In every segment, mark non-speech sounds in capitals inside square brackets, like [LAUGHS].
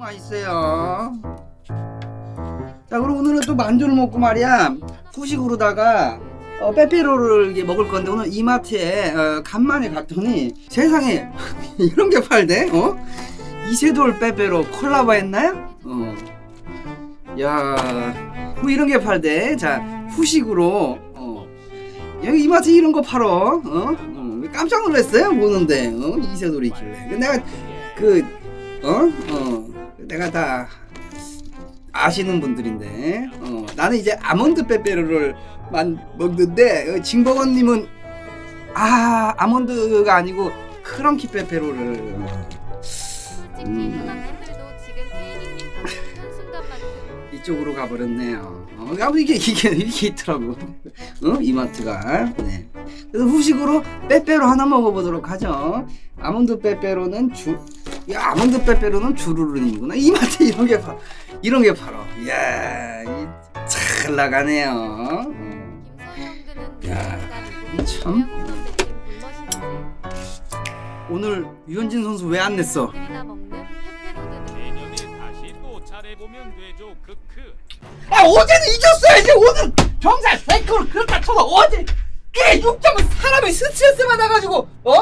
맛있어요. 자, 그리고 오늘은 또 만두를 먹고 말이야. 후식으로다가 어, 빼빼로를 이게 먹을 건데 오늘 이마트에 어, 간만에 갔더니 세상에 [LAUGHS] 이런 게 팔대. 어? 이세돌 빼빼로 콜라보 했나요? 어. 야, 뭐 이런 게 팔대. 자, 후식으로 어. 여기 이마트 이런 거 팔어. 어? 어. 깜짝 놀랐어요. 보는데 어? 이세돌이 있길래. 근데 내가 그 어? 어. 내가 다 아시는 분들인데 어, 나는 이제 아몬드 빼빼로를 만 먹는데 어, 징버거님은 아 아몬드가 아니고 크런키 빼빼로를 한순간만큼 이쪽으로 가버렸네요. 어, 아, 이게 이게 이게 있더라고. 어? 이마트가. 네. 그래서 후식으로 빼빼로 하나 먹어보도록 하죠. 아몬드 빼빼로는 주, 야 아몬드 빼빼로는 주루루님구나. 이마트 [LAUGHS] 이런 게 파, 이런 게 팔어. 이야, 이, 잘 나가네요. 어. 김서영 야, 그는 참. 물맛인지 오늘 유현진 선수 왜 안 냈어? 되죠 크크 아 어제는 이겼어야지 오늘 경사 사이클을 그렇다 쳐서 어제 그래 6점은 사람이 스트레스 받아가지고 어?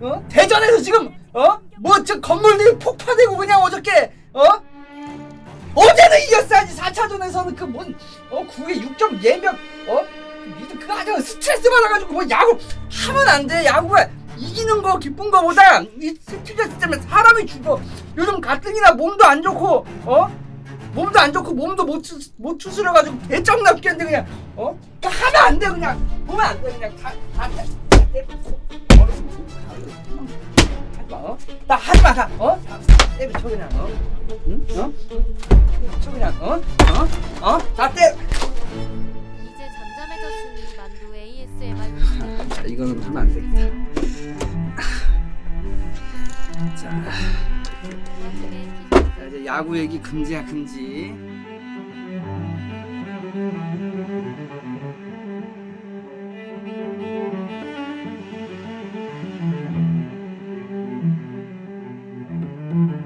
어? 대전에서 지금 어? 뭐 저 건물들이 폭파되고 그냥 어저께 어? 어제는 이겼어야지 4차전에서는 그 뭔 어? 9회 6점 예명 어? 미드 그거 아니야 스트레스 받아가지고 뭐 야구 하면 안 돼 야구가 이기는 거 기쁜 거보다 이 스트레스 때문에 사람이 죽어 요즘 가뜩이나 몸도 안 좋고 어? 몸도 안 좋고 몸도 못, 추스려가지고 배짱 나겠는데 그냥 어? 그 하면 안 돼 그냥 보면 안 돼 그냥 다, 다, 다, 어? 나 하지 마 다 어? 다 때려 쳐 그냥 어? 응? 어? 쳐 그냥 어? 어? 어? 다 때. 이제 잠잠해졌으니 만두 ASMR [LAUGHS] 자 이거는 하면 안 되겠다. 자, 자 이제 야구 얘기 금지야 금지. Mm-hmm.